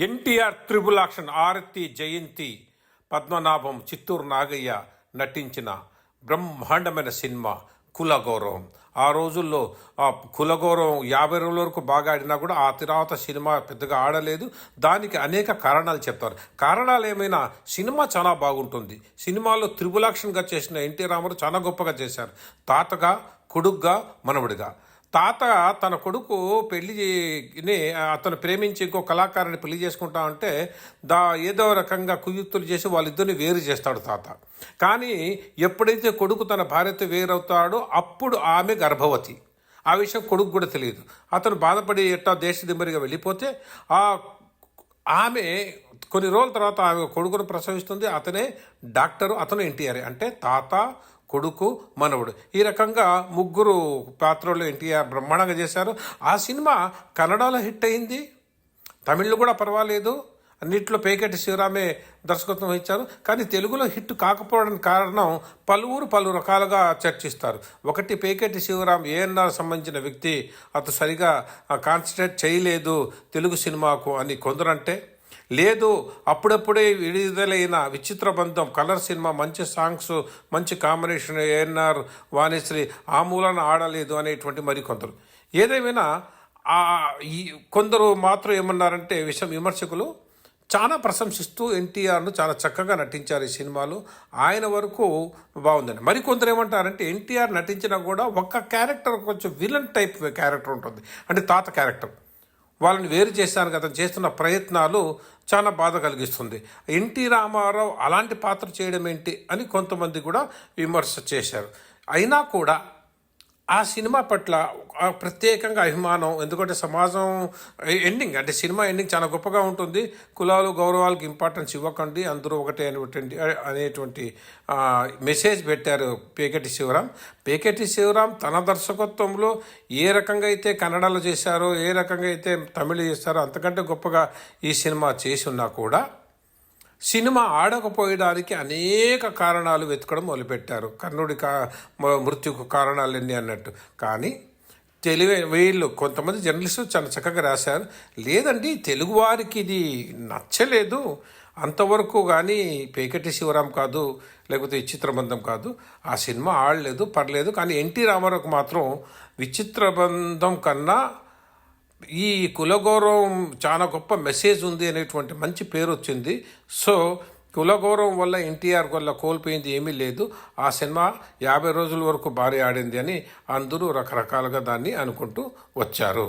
NTR triple action Arathi Jayanthi Padmanabham Chittoor Nagaiah నటించిన బ్రహ్మాండమైన cinema కులగౌరవం. ఆ రోజుల్లో ఆ కులగౌరవం యాభై రోజుల వరకు బాగా ఆడినా కూడా ఆ తర్వాత సినిమా పెద్దగా ఆడలేదు. దానికి అనేక కారణాలు చెప్తారు. కారణాలు ఏమైనా? సినిమా చాలా బాగుంటుంది. సినిమాలో త్రిబులాక్షన్గా చేసిన ఎన్టీ రామారావు చాలా గొప్పగా చేశారు. తాతగా కొడుగ్గా మనవడిగా. తాత తన కొడుకు పెళ్ళిని అతను ప్రేమించి ఇంకో కళాకారుని పెళ్ళి చేసుకుంటా అంటే దా ఏదో రకంగా కుయుక్తులు చేసి వాళ్ళిద్దరిని వేరు చేస్తాడు తాత. కానీ ఎప్పుడైతే కొడుకు తన భార్యతో వేరవుతాడో అప్పుడు ఆమె గర్భవతి. ఆ విషయం కొడుకు కూడా తెలియదు. అతను బాధపడి ఎట్టా దేశదిమ్మరిగా వెళ్ళిపోతే ఆ ఆమె కొన్ని రోజుల తర్వాత ఆమె కొడుకును ప్రసవిస్తుంది. అతనే డాక్టరు అతను ఎన్టీఆర్ అంటే తాత కొడుకు మనవడు. ఈ రకంగా ముగ్గురు పాత్రలు ఎన్టీఆర్ బ్రహ్మాండంగా చేశారు. ఆ సినిమా కన్నడలో హిట్ అయింది. తమిళ్ళో కూడా పర్వాలేదు. అన్నిట్లో పేకెట్ శివరామే దర్శకత్వం ఇచ్చారు కానీ తెలుగులో హిట్ కాకపోవడానికి కారణం పలువురు పలు రకాలుగా చర్చిస్తారు. ఒకటి పేకెటి శివరాం ఏఎన్ఆర్ సంబంధించిన వ్యక్తి. అతను సరిగా కాన్సన్ట్రేట్ చేయలేదు తెలుగు సినిమాకు అని కొందరంటే. లేదు అప్పుడప్పుడే విడుదలైన విచిత్ర బంధం కలర్ సినిమా మంచి సాంగ్స్ మంచి కాంబినేషన్ ఏఎన్ఆర్ వాణిశ్రీ ఆ మూలన ఆడలేదు అనేటువంటి మరికొందరు ఏదేమైనా ఆ ఈ కొందరు మాత్రం ఏమన్నారంటే విషయం విమర్శకులు చాలా ప్రశంసిస్తూ ఎన్టీఆర్ను చాలా చక్కగా నటించారు ఈ సినిమాలు. ఆయన వరకు బాగుందండి. మరికొందరు ఏమంటారంటే ఎన్టీఆర్ నటించినా కూడా ఒక్క క్యారెక్టర్ కొంచెం విలన్ టైప్ క్యారెక్టర్ ఉంటుంది. అంటే తాత క్యారెక్టర్. వాళ్ళని వేరు చేశాను అతను చేస్తున్న ప్రయత్నాలు చాలా బాధ కలిగిస్తుంది. ఎన్టీ రామారావు అలాంటి పాత్ర చేయడం ఏంటి అని కొంతమంది కూడా విమర్శ చేశారు. అయినా కూడా ఆ సినిమా పట్ల ప్రత్యేకంగా అభిమానం ఎందుకంటే సమాజం ఎండింగ్ అంటే సినిమా ఎండింగ్ చాలా గొప్పగా ఉంటుంది. కులాలు గౌరవాలకు ఇంపార్టెన్స్ ఇవ్వకండి అందరూ ఒకటే అనేటువంటి అనేటువంటి మెసేజ్ పెట్టారు పేకెటి శివరాం పేకెటి శివరాం తన దర్శకత్వంలో ఏ రకంగా అయితే కన్నడలో చేశారో ఏ రకంగా అయితే తమిళ చేశారో అంతకంటే గొప్పగా ఈ సినిమా చేసి ఉన్నా కూడా సినిమా ఆడకపోయడానికి అనేక కారణాలు వెతకడం మొదలుపెట్టారు. కర్ణుడి కా మ- మృత్యుకు కారణాలు ఎన్ని అన్నట్టు. కానీ తెలివై వీళ్ళు కొంతమంది జర్నలిస్టులు చాలా చక్కగా రాశారు. లేదండి తెలుగువారికి ఇది నచ్చలేదు. అంతవరకు కానీ పేకటి శివరాం కాదు లేకపోతే విచిత్ర బంధం కాదు. ఆ సినిమా ఆడలేదు పర్లేదు. కానీ ఎన్టీ రామారావుకు మాత్రం విచిత్ర బంధం కన్నా ఈ కులగౌరవం చాలా గొప్ప మెసేజ్ ఉంది అనేటువంటి మంచి పేరు వచ్చింది. సో కులగౌరవం వల్ల ఎన్టీఆర్ వల్ల కోల్పోయింది ఏమీ లేదు. ఆ సినిమా యాభై రోజుల వరకు భారీ ఆడింది అని అందరూ రకరకాలుగా దాన్ని అనుకుంటూ వచ్చారు.